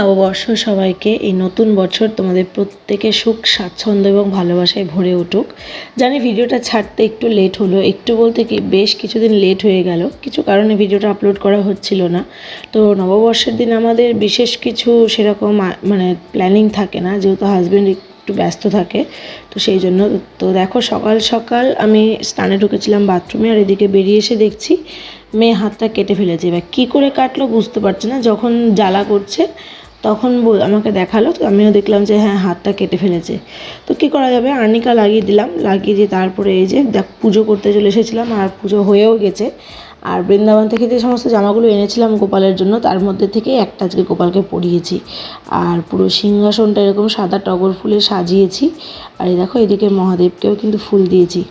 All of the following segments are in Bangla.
নববর্ষ সবাইকে। এই নতুন বছর তোমাদের প্রত্যেকে সুখ, স্বাচ্ছন্দ্য এবং ভালোবাসায় ভরে উঠুক। জানি ভিডিওটা ছাড়তে একটু লেট হলো, একটু বলতে কি বেশ কিছুদিন লেট হয়ে গেল, কিছু কারণে ভিডিওটা আপলোড করা হচ্ছিল না। তো নববর্ষের দিন আমাদের বিশেষ কিছু সেরকম মানে প্ল্যানিং থাকে না, যেহেতু হাজব্যান্ড একটু ব্যস্ত থাকে, তো সেই জন্য তো দেখো সকাল সকাল আমি স্নানে ঢুকেছিলাম বাথরুমে আর এদিকে বেরিয়ে এসে দেখছি মেয়ে হাতটা কেটে ফেলেছে। এবার কী করে কাটলো বুঝতে পারছি না, যখন জ্বালা করছে তখন আমাকে দেখাল, তো আমিও দেখলাম যে হ্যাঁ হাতটা কেটে ফেলেছে। তো কী করা যাবে? আর্নিকা লাগিয়ে দিলাম, লাগিয়ে দিয়ে তারপরে এই যে দেখ পুজো করতে চলে এসেছিলাম আর পুজো হয়েও গেছে। আর বৃন্দাবন থেকে যে সমস্ত জামাগুলো এনেছিলাম গোপালের জন্য, তার মধ্যে থেকে একটা আজকে গোপালকে পরিয়েছি। আর পুরো সিংহাসনটা এরকম সাদা টগর ফুলে সাজিয়েছি। আর এই দেখো, এদিকে মহাদেবকেও কিন্তু ফুল দিয়েছি।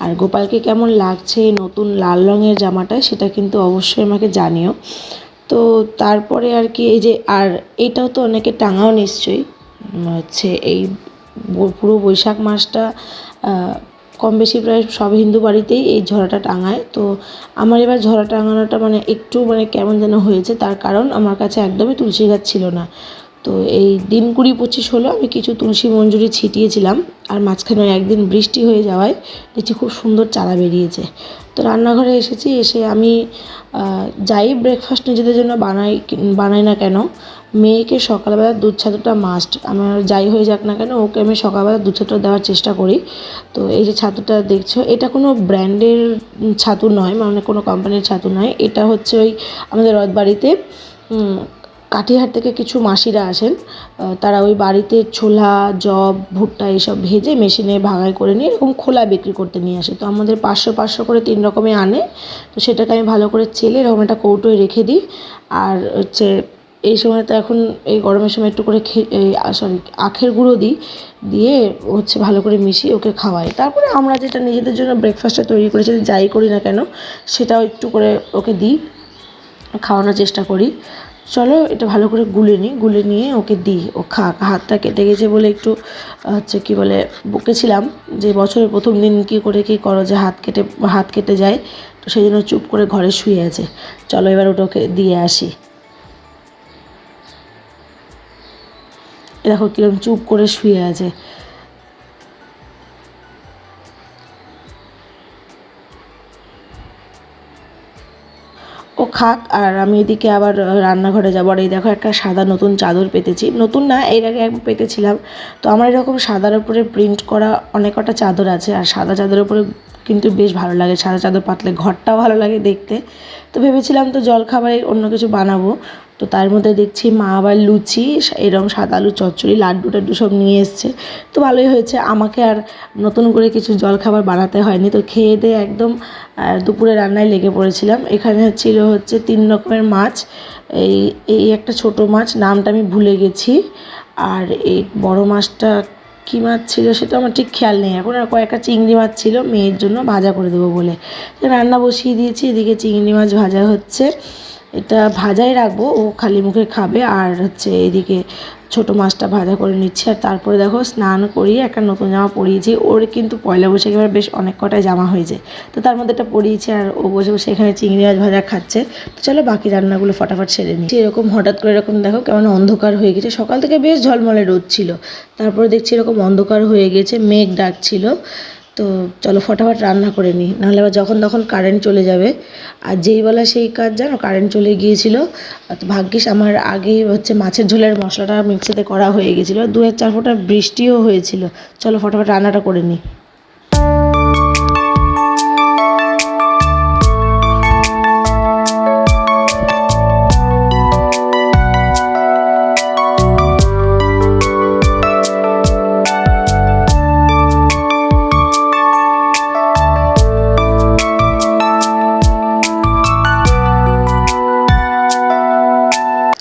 আর গোপালকে কেমন লাগছে নতুন লাল রঙের জামাটা, সেটা কিন্তু অবশ্যই আমাকে জানিও। তো তারপরে আর কি, এই যে, আর এইটাও তো অনেকে টাঙাও নিশ্চয়ই। হচ্ছে এই পুরো বৈশাখ মাসটা কম বেশি প্রায় সব হিন্দু বাড়িতেই এই ঝরাটা টাঙায়। তো আমার এবার ঝরা টাঙানোটা মানে একটু মানে কেমন যেন হয়েছে, তার কারণ আমার কাছে একদমই তুলসী গাছ ছিল না। তো এই দিন কুড়ি পঁচিশ হলো, আমি কিছু তুলসী মঞ্জুরি ছিটিয়েছিলাম আর মাঝখানে একদিন বৃষ্টি হয়ে যাওয়ায় দেখছি খুব সুন্দর চারা বেরিয়েছে। তো রান্নাঘরে এসেছি, এসে আমি যাই ব্রেকফাস্ট নিজেদের জন্য বানাই বানাই না কেন, মেয়েকে সকালবেলা দুধ ছাতুটা মাস্ট আমার যাই হয়ে যাক না কেন, ওকে আমি সকালবেলা দুধ ছাতুটা দেওয়ার চেষ্টা করি। তো এই যে ছাতুটা দেখছ, এটা কোনো ব্র্যান্ডের ছাতু নয় মানে কোনো কোম্পানির ছাতু নয়, এটা হচ্ছে ওই আমাদের রথ বাড়িতে কাঠিহাট থেকে কিছু মাসিরা আসেন। তারা ওই বাড়িতে ছোলা জব ভুট্টা এইসব ভেজে মেশিনে ভাঙাই করে নিয়ে এরকম খোলা বিক্রি করতে নিয়ে আসে। তো আমাদের পাঁচশো পাঁচশো করে তিন রকমে আনে। তো সেটাকে আমি ভালো করে চেলে এরকম একটা কৌটোয় রেখে দিই। আর হচ্ছে এই সময় তো এখন এই গরমের সময় একটু করে সরি আখের গুঁড়ো দিই। দিয়ে হচ্ছে ভালো করে মিশিয়ে ওকে খাওয়াই। তারপরে আমরা যেটা নিজেদের জন্য ব্রেকফাস্টটা তৈরি করেছি যাই করি না কেন, সেটাও একটু করে ওকে দিই। খাওয়ানোর চেষ্টা করি। চলো এটা ভালো করে গুলে নিই, গুলে নিয়ে ওকে দিই। ও খাক, হাতটা কেটে গেছে বলে একটু হচ্ছে কি বলে, বকেছিলাম যে বছরের প্রথম দিন কি করে কি করো যে হাত কেটে হাত কেটে যায়, তো সেই জন্য চুপ করে ঘরে শুয়ে আছে। চলো এবার ওটা ওকে দিয়ে আসি। দেখো কীরকম চুপ করে শুয়ে আছে। খাক আর আমি এদিকে আবার রান্নাঘরে যাব। আর এই দেখো একটা সাদা নতুন চাদর পেতেছি। নতুন না, এর আগে একবার পেতেছিলাম। তো আমার এরকম সাদার উপরে প্রিন্ট করা অনেক কটা চাদর আছে, আর সাদা চাদরের উপরে কিন্তু বেশ ভালো লাগে। সাদা চাদর পাতলে ঘরটাও ভালো লাগে দেখতে। তো ভেবেছিলাম তো জলখাবারে অন্য কিছু বানাবো। তো তার মধ্যে দেখছি মা আবার লুচি এরকম সাদা আলু, চচ্চড়ি, লাড্ডু টাড্ডু সব নিয়ে এসছে। তো ভালোই হয়েছে। আমাকে আর নতুন করে কিছু জলখাবার বানাতে হয়নি। তো খেয়ে দিয়ে একদম দুপুরে রান্নায় লেগে পড়েছিলাম। এখানে ছিল হচ্ছে তিন রকমের মাছ। এই এই একটা ছোট মাছ, নামটা আমি ভুলে গেছি। আর এই বড় মাছটা কী মাছ ছিল সেটা আমার ঠিক খেয়াল নেই। এখন আর কয়েকটা চিংড়ি মাছ ছিল, মেয়ের জন্য ভাজা করে দেবো বলে। রান্না বসিয়ে দিয়েছি, এদিকে চিংড়ি মাছ ভাজা হচ্ছে। এটা ভাজাই রাখব, ও খালি মুখে খাবে আর হচ্ছে এদিকে ছোট মাছটা ভাজা করে নিচ্ছি। আর তারপরে দেখো স্নান করিয়ে একটা নতুন জামা পরিয়েছি। ওর কিন্তু পয়লা বৈশাখে এবার বেশ অনেক কটাই জামা হয়েছে তো তার মধ্যে একটা পরিয়েছি আর ও বসে বসে এখানে চিংড়ি মাছ ভাজা খাচ্ছে। তো চলো বাকি রান্নাগুলো ফটাফট সেরে নিই। এরকম হঠাৎ করে এরকম দেখো কেমন অন্ধকার হয়ে গেছে। সকাল থেকে বেশ ঝলমলে রোদ ছিল। তারপরে দেখছি এরকম অন্ধকার হয়ে গেছে, মেঘ ডাকছিল। তো চলো ফটাফট রান্না করে নিই। নাহলে আবার যখন তখন কারেন্ট চলে যাবে। আর যেই বেলা সেই কাজ, জানো কারেন্ট চলে গিয়েছিল। ভাগ্যিস আমার আগে হচ্ছে মাছের ঝোলের মশলাটা মিক্সিতে করা হয়ে গেছিল। দু এক চার ফোঁটা বৃষ্টিও হয়েছিল। চলো ফটাফট রান্নাটা করে নিই।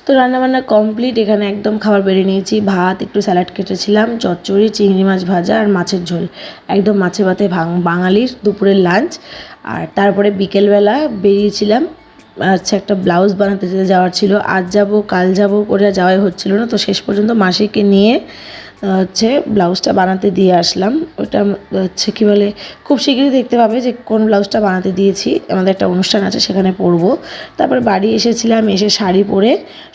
তো রান্নাবান্না কমপ্লিট এখানে একদম খাবার বেড়ে নিয়েছি। ভাত, একটু স্যালাড কেটেছিলাম, চচ্চড়ি, চিংড়ি মাছ ভাজা আর মাছের ঝোল। একদম মাছে ভাতে বাঙালির দুপুরের লাঞ্চ আর তারপরে বিকেলবেলা বেরিয়েছিলাম আচ্ছা একটা ব্লাউজ বানাতে যাওয়ার ছিল, আজ যাব, কাল যাব করে যাওয়াই হচ্ছিল না, তো শেষ পর্যন্ত মাসিকে নিয়ে হচ্ছে ব্লাউজটা বানাতে দিয়ে আসলাম। ওটা, হচ্ছে কী বলে, খুব শীঘ্রই দেখতে পাবে যে কোন ব্লাউজটা বানাতে দিয়েছি। আমাদের একটা অনুষ্ঠান আছে, সেখানে পরবো। তারপর বাড়ি এসেছিলাম, এসে শাড়ি পরে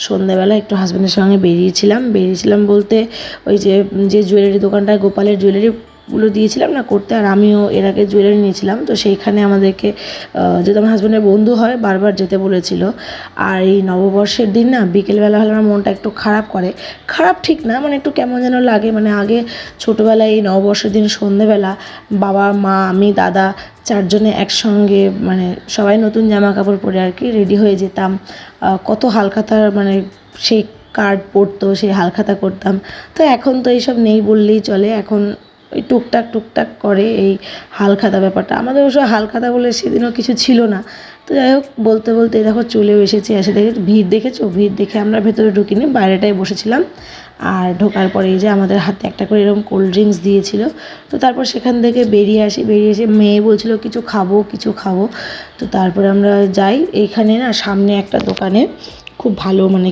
সন্ধ্যাবেলা একটু হাজব্যান্ডের সঙ্গে বেরিয়েছিলাম। বেরিয়েছিলাম বলতে, ওই যে যে জুয়েলারি দোকানটায় গোপালের জুয়েলারি গুলো দিয়েছিলাম না করতে, আর আমিও এর আগে জুয়েলারি নিয়েছিলাম। তো সেইখানে আমাদেরকে যেহেতু আমার হাজব্যান্ডের বন্ধু হয়, বারবার যেতে বলেছিল। আর এই নববর্ষের দিন না, বিকেলবেলা হলে আমার মনটা একটু খারাপ করে। খারাপ ঠিক না মানে একটু কেমন যেন লাগে। মানে আগে ছোটোবেলায় এই নববর্ষের দিন সন্ধেবেলা বাবা, মা, আমি, দাদা চারজনে একসঙ্গে মানে সবাই নতুন জামা কাপড় পরে আর কি রেডি হয়ে যেতাম। কত হালখাতার মানে সেই কার্ড পড়তো সেই হালখাতা করতাম। তো এখন তো এইসব নেই বললেই চলে। এখন ওই টুকটাক টুকটাক করে এই হালখাতা ব্যাপারটা। আমাদের অবশ্য হালখাতা বলে সেদিনও কিছু ছিল না। তো যাই হোক, বলতে বলতে দেখো চলেও এসেছি, এসে দেখে ভিড় দেখেছ? ভিড় দেখে আমরা ভেতরে ঢুকিনি বাইরেটায় বসেছিলাম। আর ঢোকার পরে এই যে আমাদের হাতে একটা করে এরকম কোল্ড ড্রিঙ্কস দিয়েছিল। তো তারপর সেখান থেকে বেরিয়ে আসি, বেরিয়ে এসে মেয়ে বলছিল, কিছু খাব কিছু খাব। তো তারপরে আমরা যাই এইখানে না সামনে একটা দোকানে, খুব ভালো মানে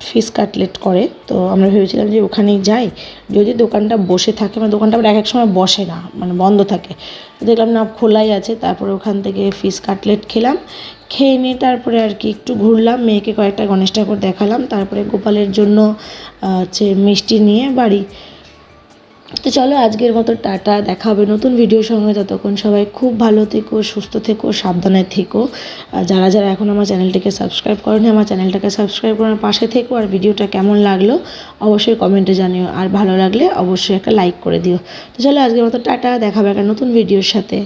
ফিশ কাটলেট করে। তো আমরা ভেবেছিলাম যে ওখানেই যাই। যদি দোকানটা বসে থাকে মানে দোকানটা আবার এক এক সময় বসে না মানে বন্ধ থাকে। দেখলাম না, খোলাই আছে। তারপরে ওখান থেকে ফিশ কাটলেট খেলাম। খেয়ে নিয়ে তারপরে আর কি একটু ঘুরলাম। মেয়েকে কয়েকটা গণেশ ঠাকুর দেখালাম। তারপরে গোপালের জন্য হচ্ছে মিষ্টি নিয়ে বাড়ি। তো চলো আজকের মতো টাটা, দেখা হবে নতুন ভিডিওর সঙ্গে। ততক্ষণ সবাই খুব ভালো থেকো, সুস্থ থেকো, সাবধানে থেকো। যারা যারা এখন আমার চ্যানেলটিকে সাবস্ক্রাইব করেনি, আমার চ্যানেলটাকে সাবস্ক্রাইব করার পাশে থেকো। আর ভিডিওটা কেমন লাগল, অবশ্যই কমেন্টে জানিও। আর ভালো লাগলে অবশ্যই একটা লাইক করে দিও। তো চলো আজকের মতো টাটা, দেখা হবে একটা নতুন ভিডিওর সাথে।